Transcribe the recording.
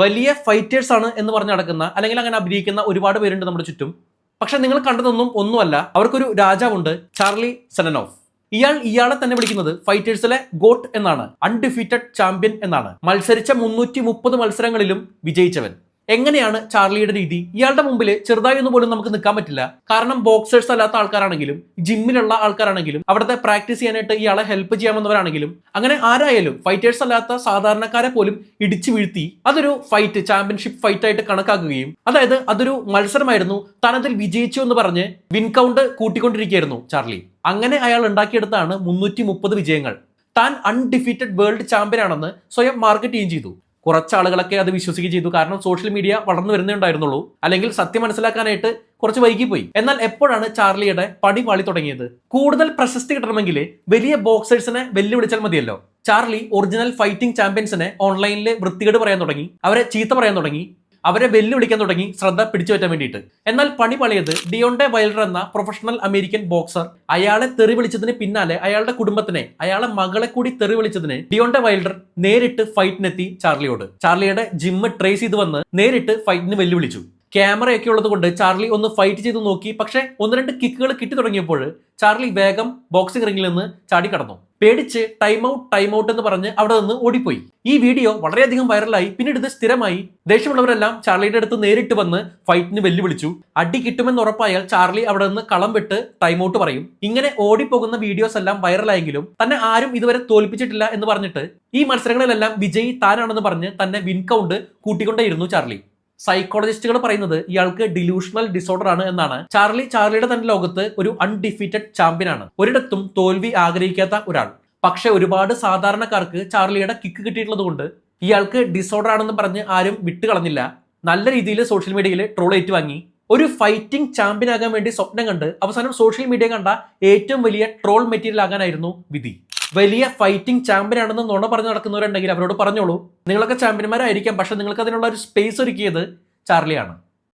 വലിയ ഫൈറ്റേഴ്സ് ആണ് എന്ന് പറഞ്ഞ് നടക്കുന്ന അല്ലെങ്കിൽ അങ്ങനെ അഭിനയിക്കുന്ന ഒരുപാട് പേരുണ്ട് നമ്മുടെ ചുറ്റും. പക്ഷെ നിങ്ങൾ കണ്ടതൊന്നും ഒന്നുമല്ല. അവർക്കൊരു രാജാവുണ്ട് ചാർലി സെനനോഫ്. ഇയാൾ ഇയാളെ തന്നെ വിളിക്കുന്നത് ഫൈറ്റേഴ്സിലെ ഗോട്ട് എന്നാണ്. അൺഡിഫീറ്റഡ് ചാമ്പ്യൻ എന്നാണ്. മത്സരിച്ച മുന്നൂറ്റി മത്സരങ്ങളിലും വിജയിച്ചവൻ. എങ്ങനെയാണ് ചാർലിയുടെ രീതി? ഇയാളുടെ മുമ്പിൽ ചെറുതായി ഒന്നും പോലും നമുക്ക് നിൽക്കാൻ പറ്റില്ല. കാരണം ബോക്സേഴ്സ് അല്ലാത്ത ആൾക്കാരാണെങ്കിലും ജിമ്മിലുള്ള ആൾക്കാരാണെങ്കിലും അവിടുത്തെ പ്രാക്ടീസ് ചെയ്യാനായിട്ട് ഇയാളെ ഹെൽപ്പ് ചെയ്യാമെന്നവരാണെങ്കിലും അങ്ങനെ ആരായാലും ഫൈറ്റേഴ്സ് അല്ലാത്ത സാധാരണക്കാരെ പോലും ഇടിച്ചു വീഴ്ത്തി അതൊരു ഫൈറ്റ് ചാമ്പ്യൻഷിപ്പ് ഫൈറ്റ് ആയിട്ട് കണക്കാക്കുകയും അതായത് അതൊരു മത്സരമായിരുന്നു. താൻ അതിൽ വിജയിച്ചു എന്ന് പറഞ്ഞ് വിൻ കൗണ്ട് കൂട്ടിക്കൊണ്ടിരിക്കുകയായിരുന്നു ചാർലി. അങ്ങനെ അയാൾ ഉണ്ടാക്കിയെടുത്താണ് മുന്നൂറ്റി മുപ്പത് വിജയങ്ങൾ. താൻ അൺഡിഫീറ്റഡ് വേൾഡ് ചാമ്പ്യൻ ആണെന്ന് സ്വയം മാർക്കറ്റ് ചെയ്യുകയും ചെയ്തു. കുറച്ച് ആളുകളൊക്കെ അത് വിശ്വസിക്കുകയും ചെയ്തു. കാരണം സോഷ്യൽ മീഡിയ വളർന്നു വരുന്നേ ഉണ്ടായിരുന്നുള്ളൂ. അല്ലെങ്കിൽ സത്യം മനസ്സിലാക്കാനായിട്ട് കുറച്ച് വൈകിപ്പോയി. എന്നാൽ എപ്പോഴാണ് ചാർലിയുടെ പടി പാളി തുടങ്ങിയത്? കൂടുതൽ പ്രശസ്തി കിട്ടണമെങ്കിൽ വലിയ ബോക്സേഴ്സിനെ വെല്ലുവിളിച്ചാൽ മതിയല്ലോ. ചാർലി ഒറിജിനൽ ഫൈറ്റിംഗ് ചാമ്പ്യൻസിനെ ഓൺലൈനിൽ വൃത്തികേട് പറയാൻ തുടങ്ങി. അവരെ ചീത്ത പറയാൻ തുടങ്ങി. അവരെ വെല്ലുവിളിക്കാൻ തുടങ്ങി ശ്രദ്ധ പിടിച്ചു പറ്റാൻ വേണ്ടിയിട്ട്. എന്നാൽ പണി പണിയത് ഡിയോണ്ടെ വൈൽഡർ എന്ന പ്രൊഫഷണൽ അമേരിക്കൻ ബോക്സർ അയാളെ തെറി വിളിച്ചതിന് പിന്നാലെ അയാളുടെ കുടുംബത്തിനെ അയാളെ മകളെ കൂടി തെറി വിളിച്ചതിന് ഡിയോണ്ടെ വൈൽഡർ നേരിട്ട് ഫൈറ്റിനെത്തി ചാർലിയോട്. ചാർലിയുടെ ജിമ്മ് ട്രേസ് ചെയ്ത് വന്ന് നേരിട്ട് ഫൈറ്റിന് വെല്ലുവിളിച്ചു. ക്യാമറയൊക്കെ ഉള്ളത് കൊണ്ട് ചാർലി ഒന്ന് ഫൈറ്റ് ചെയ്ത് നോക്കി. പക്ഷേ ഒന്ന് രണ്ട് കിക്കുകൾ കിട്ടി തുടങ്ങിയപ്പോൾ ചാർലി വേഗം ബോക്സിംഗ് റിംഗിൽ നിന്ന് ചാടി കടന്നു. പേടിച്ച് ടൈം ഔട്ട് ടൈം ഔട്ട് എന്ന് പറഞ്ഞ് അവിടെ നിന്ന് ഓടിപ്പോയി. ഈ വീഡിയോ വളരെയധികം വൈറലായി പിന്നീട് ഇത് സ്ഥിരമായി. ദേഷ്യമുള്ളവരെല്ലാം ചാർലിയുടെ അടുത്ത് നേരിട്ട് വന്ന് ഫൈറ്റിന് വെല്ലുവിളിച്ചു. അടി കിട്ടുമെന്ന് ഉറപ്പായാൽ ചാർലി അവിടെ നിന്ന് കളം വിട്ട് ടൈം ഔട്ട് പറയും. ഇങ്ങനെ ഓടിപ്പോകുന്ന വീഡിയോസ് എല്ലാം വൈറലായെങ്കിലും തന്നെ ആരും ഇതുവരെ തോൽപ്പിച്ചിട്ടില്ല എന്ന് പറഞ്ഞിട്ട് ഈ മത്സരങ്ങളിലെല്ലാം വിജയി താനാണെന്ന് പറഞ്ഞ് തന്നെ വിൻ കൗണ്ട് കൂട്ടിക്കൊണ്ടേയിരുന്നു ചാർലി. സൈക്കോളജിസ്റ്റുകൾ പറയുന്നത് ഇയാൾക്ക് ഡിലൂഷണൽ ഡിസോർഡർ ആണ് എന്നാണ്. ചാർലി ചാർലിയുടെ തന്നെ ലോകത്ത് ഒരു അൺഡിഫീറ്റഡ് ചാമ്പ്യൻ ആണ്. ഒരിടത്തും തോൽവി ആഗ്രഹിക്കാത്ത ഒരാൾ. പക്ഷെ ഒരുപാട് സാധാരണക്കാർക്ക് ചാർലിയുടെ കിക്ക് കിട്ടിയിട്ടുള്ളത് കൊണ്ട് ഇയാൾക്ക് ഡിസോർഡർ ആണെന്ന് പറഞ്ഞ് ആരും വിട്ടുകളഞ്ഞില്ല. നല്ല രീതിയിൽ സോഷ്യൽ മീഡിയയിൽ ട്രോൾ ഏറ്റുവാങ്ങി ഒരു ഫൈറ്റിംഗ് ചാമ്പ്യൻ ആകാൻ വേണ്ടി സ്വപ്നം കണ്ട് അവസാനം സോഷ്യൽ മീഡിയ കണ്ട ഏറ്റവും വലിയ ട്രോൾ മെറ്റീരിയൽ ആകാനായിരുന്നു വിധി. വലിയ ഫൈറ്റിംഗ് ചാമ്പ്യൻ ആണെന്ന് നുണ പറഞ്ഞു നടക്കുന്നവരുണ്ടെങ്കിൽ അവരോട് പറഞ്ഞോളൂ. നിങ്ങളൊക്കെ ചാമ്പ്യന്മാരായിരിക്കാം പക്ഷെ നിങ്ങൾക്ക് അതിനുള്ള ഒരു സ്പേസ് ഒരുക്കിയത് ചാർലിയാണ്.